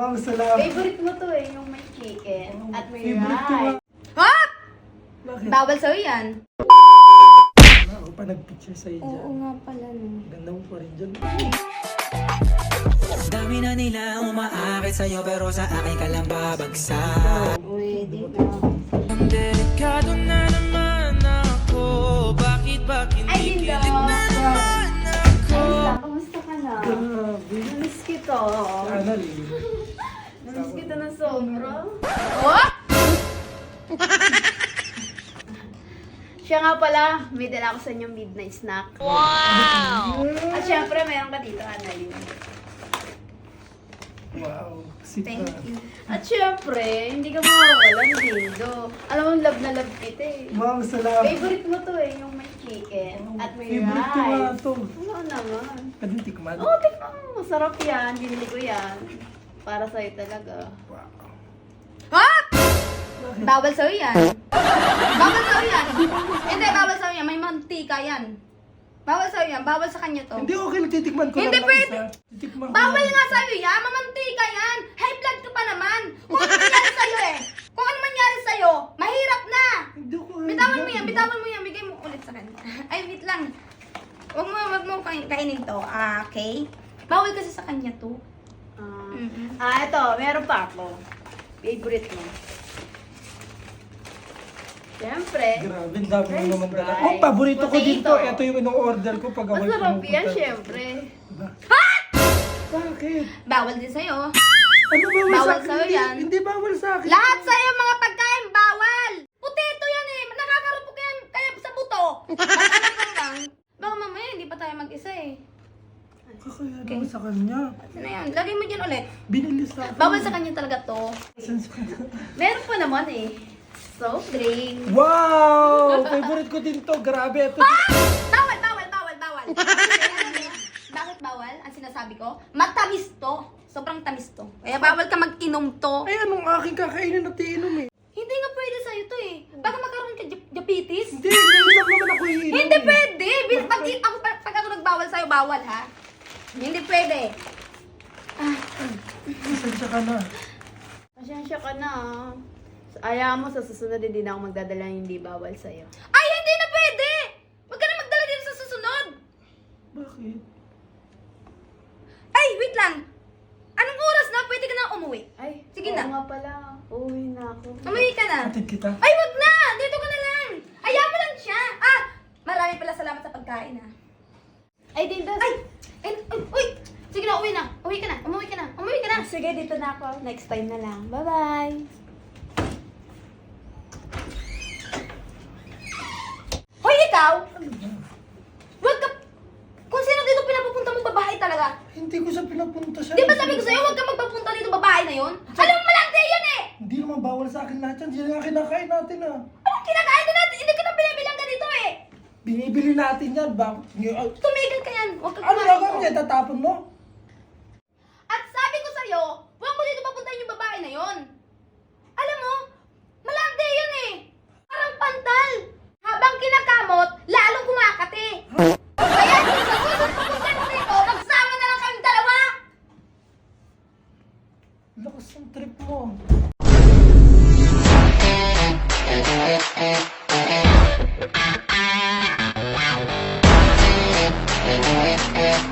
Wow, salamat. Favorite mo to eh, yung may chicken at may Favorite ko rice. Ha? Bakit? Bawal sa'yo yan. Ako pa nag-picture sa'yo dyan. Oo nga pala no. Ganda mo pa rin dyan. Dami na nila umaakit sa'yo pero sa akin ka lang babagsak Pwede na. Ang delikado na naman Namiss kita. Sana rin. Namiss kita na sobra. Oh? Siya nga pala, may dala ko sa inyo midnight snack. Wow! At syempre, meron ka dito, Annalyn. Wow. Thank you. At syempre, hindi ka mawawalan dito. Alam mo, love na love kita eh. Wow, salamat. Favorite mo to eh, yung may chicken at may Favorite ko nga rice. to. Ano naman? Pwede tikman? Oo, oh, tingnan mo. Masarap yan. Binili ko yan. Para sa'yo talaga. Wow. Bakit? Bawal sa'yo yan. Bawal sa'yo yan. Hindi, bawal sa'yo yan. May mantika yan. Bawal sa'yo yan. Bawal sa kanya to. Hindi okay, titikman ko Hindi lang ng pwede. isa. Titikman ko Bawal lang. nga sa'yo yan. Mamantika yan. High blood ka pa naman. Kung ano mangyari sa'yo eh. Kung ano mangyari sa'yo, mahirap na. Hindi ko Bitawan mo yan, bitawan mo yan. Bigay mo ulit sa kanya. Ay, wait lang. Huwag mo, wag mo kain- kainin to. Ah, okay? Bawal kasi sa kanya to. Ah, Mm-mm. ah, ito. Meron pa ako. Favorite mo. Siyempre. Grabe, ang dami mo French naman dala. fries, Oh, paborito ko potato. dito. Ito yung ino-order ko pag ako Masarap pumupunta. yan, syempre. Diba? Bakit? Bawal din sa'yo. Ano bawal, Bawal sa akin? sa'yo Hindi, yan. hindi bawal sa akin. Lahat sa'yo mga pagkain bawal. Potato yan eh. Nakakarupok yan kaya sa buto. Ano ka lang? Baka mamaya hindi pa tayo mag-isa eh. Kakaya naman sa kanya. Ano yan? Lagay mo dyan ulit. Binili sa akin. Bawal sa kanya talaga to. Meron pa naman eh. Soft drink. Wow! Favorite ko din to. Grabe. Ito. Bawal, bawal, bawal, bawal. Bakit bawal? Ang sinasabi ko, matamis to. Sobrang tamis to. Kaya bawal ka mag-inom to. Ay, anong aking kakainin at iinom eh? Hindi nga pwede sa'yo to eh. Baka magkaroon ka diabetes. Hindi, hindi lang naman ako iinom. Hindi eh. pwede. Bil- Pag, ako, pag, pag ako nagbawal sa'yo, bawal ha. Hindi pwede. Pasensya ka na. Pasensya ka na. ah. Ayaw mo sa susunod hindi na ako magdadala ng hindi bawal sa'yo. Ay, hindi na pwede! Huwag ka na magdala dito sa susunod! Bakit? Ay, wait lang! Anong oras na? Pwede ka na umuwi. Ay, Sige oo na. nga pala. Uuwi na ako. Umuwi ka na. Atid kita. Ay, wag na! Dito ka na lang! Ayaw mo lang siya! Ah! Marami pala salamat sa pagkain ha. Ay, Dinda. Ay! Ay! ay, Uy! Sige na, uwi na. Uwi ka na. Umuwi ka na. Umuwi ka na. Sige, dito na ako. Next time na lang. Bye-bye. Ikaw! Wag ka... Kung sino dito pinapupunta mo babae talaga. Hindi ko siya pinapunta siya. Di ba sabi ko sa'yo, huwag ka magpapunta dito babae na yon? Alam mo lang din yan eh! Hindi naman bawal sa akin lahat yan. Hindi nga kinakain natin ah. Anong kinakain na natin? Hindi kita binibilang ganito eh! Binibili natin yan. Ba? Tumigil ka yan. Huwag ka Ano kumain gagawin niya? Tatapon mo? trip. Yeah.